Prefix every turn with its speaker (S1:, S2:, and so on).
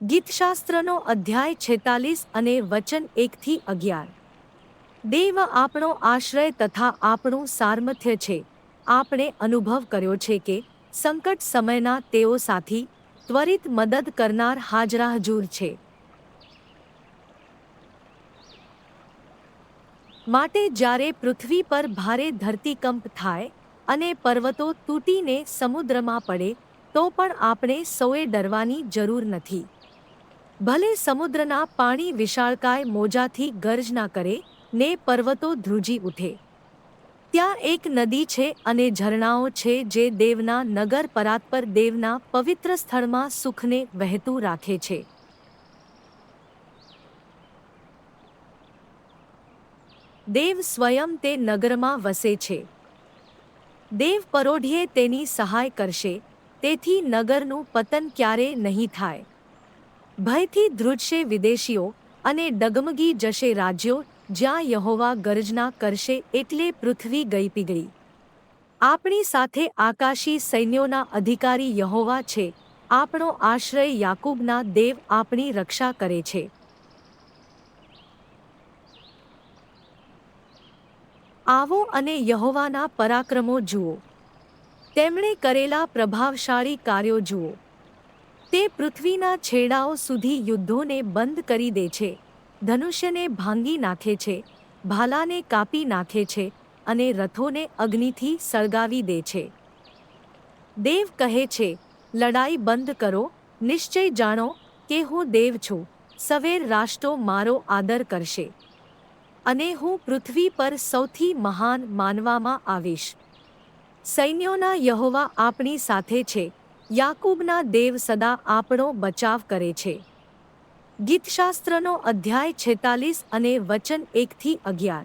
S1: ગીતશાસ્ત્રનો અધ્યાય છેતાલીસ અને વચન એકથી અગિયાર. દેવ આપણો આશ્રય તથા આપણું સારમથ્ય છે. આપણે અનુભવ કર્યો છે કે સંકટ સમયના તેઓ સાથી ત્વરિત મદદ કરનાર હાજરાહજૂર છે. માટે જ્યારે પૃથ્વી પર ભારે ધરતીકંપ થાય અને પર્વતો તૂટીને સમુદ્રમાં પડે, તો પણ આપણે સૌએ ડરવાની જરૂર નથી. ભલે સમુદ્રના પાણી વિશાળકાય મોજાથી ગર્જના કરે, ને પર્વતો ધ્રુજી ઉઠે. ત્યાં એક નદી છે અને ઝરણાઓ છે જે દેવના નગર પરાત પર દેવના પવિત્ર સ્થળમાં સુખને વહેતું રાખે છે. દેવ સ્વયં તે નગરમાં વસે છે. દેવ પરોઢીએ તેની સહાય કરશે, તેથી નગરનું પતન ક્યારે નહીં થાય. ભયથી ધ્રુજશે વિદેશીઓ અને ડગમગી જશે રાજ્યો જ્યાં યહોવા ગર્જના કરશે એટલે પૃથ્વી ગઈ. પીગળી આપણી સાથે આકાશી સૈન્યોના અધિકારી યહોવા છે. આપણો આશ્રય યાકૂબના દેવ આપણી રક્ષા કરે છે. આવો અને યહોવાના પરાક્રમો જુઓ. તેમણે કરેલા પ્રભાવશાળી કાર્યો જુઓ. તે પૃથ્વીના છેડાઓ સુધી યુદ્ધોને બંધ કરી દે છે. ધનુષ્યને ભાંગી નાખે છે, ભાલાને કાપી નાખે છે અને રથોને અગ્નિથી સળગાવી દે છે. દેવ કહે છે, લડાઈ બંધ કરો, નિશ્ચય જાણો કે હું દેવ છું, સવેર રાષ્ટ્રો મારો આદર કરશે. અને હું પૃથ્વી પર સૌથી મહાન માનવામાં આવીશ. સૈન્યોના યહોવા આપણી સાથે છે યાકૂબના દેવ સદા આપણો બચાવ કરે છે. ગીતશાસ્ત્રનો અધ્યાય છેતાલીસ અને વચન એકથી અગિયાર.